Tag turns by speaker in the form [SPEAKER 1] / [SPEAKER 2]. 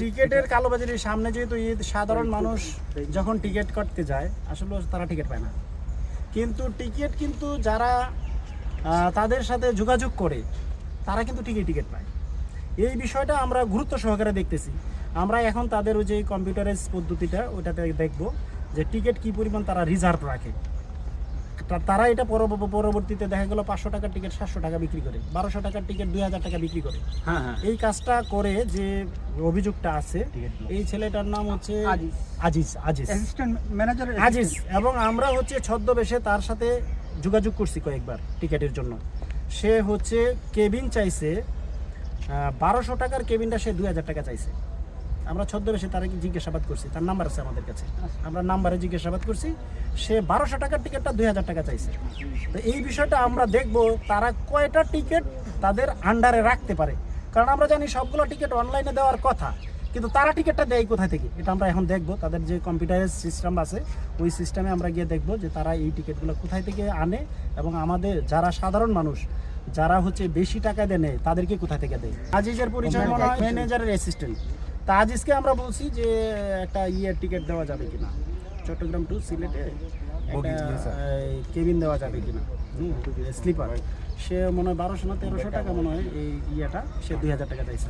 [SPEAKER 1] টিকেটের কালোবাজারির সামনে যেহেতু ঈদ, সাধারণ মানুষ যখন টিকিট কাটতে যায়, আসলে তারা টিকিট পায় না। কিন্তু টিকিট কিন্তু যারা তাদের সাথে যোগাযোগ করে, তারা কিন্তু টিকিট টিকিট পায়। এই বিষয়টা আমরা গুরুত্ব সহকারে দেখতেছি। আমরা এখন তাদের ওই যে কম্পিউটারাইজ পদ্ধতিটা ওটাতে দেখব যে টিকিট কি পরিমাণ তারা রিজার্ভ রাখে। তারা এটা পরব- পরবর্তীতে দেখা গেল পাঁচশো টাকার টিকিট সাতশো টাকা বিক্রি করে। বারোশো টাকার টিকিট দুই হাজার টাকা বিক্রি করে।
[SPEAKER 2] হ্যাঁ হ্যাঁ।
[SPEAKER 1] এই কাজটা করে যে অভিযোগটা আছে এই ছেলেটার নাম হচ্ছে
[SPEAKER 3] Aziz.
[SPEAKER 1] Aziz Aziz.
[SPEAKER 3] Assistant manager
[SPEAKER 1] Aziz. এবং আমরা হচ্ছে ছদ্মবেশে তার সাথে যোগাযোগ করছি কয়েকবার টিকিটের জন্য। সে হচ্ছে কেবিন চাইছে বারোশো টাকার কেবিনটা সে দুই হাজার টাকা চাইছে। আমরা ছদ্মবেশে তার জিজ্ঞাসাবাদ করছি তার নাম্বার আছে আমাদের কাছে। আমরা নাম্বারে জিজ্ঞাসাবাদ করছি সে বারোশো টাকার টিকিটটা দুই হাজার টাকা চাইছে। তো এই বিষয়টা আমরা দেখব তারা কয়টা টিকিট তাদের আন্ডারে রাখতে পারে। কারণ আমরা জানি সবগুলো টিকিট অনলাইনে দেওয়ার কথা কিন্তু তারা টিকিটটা দেয় কোথা থেকে? এটা আমরা এখন দেখব। তাদের যে কম্পিউটারের সিস্টেম আছে ওই সিস্টেমে আমরা গিয়ে দেখব যে তারা এই টিকিটগুলো কোথায় থেকে আনে এবং আমাদের যারা সাধারণ মানুষ যারা হচ্ছে বেশি টাকা দেয় নেয় তাদেরকে কোথা থেকে দেয়? আজিজের পরিচয় মনে হয় ম্যানেজারের অ্যাসিস্ট্যান্ট তা আজকে আমরা বলছি যে একটা ইয়ের টিকিট দেওয়া যাবে কিনা। চট্টগ্রাম টু সিলেটে কেবিন দেওয়া যাবে কিনা। স্লিপার সে মনে হয় বারোশো না তেরোশো টাকা মনে হয় এই ইয়েটা সে দুই হাজার টাকা চাইছে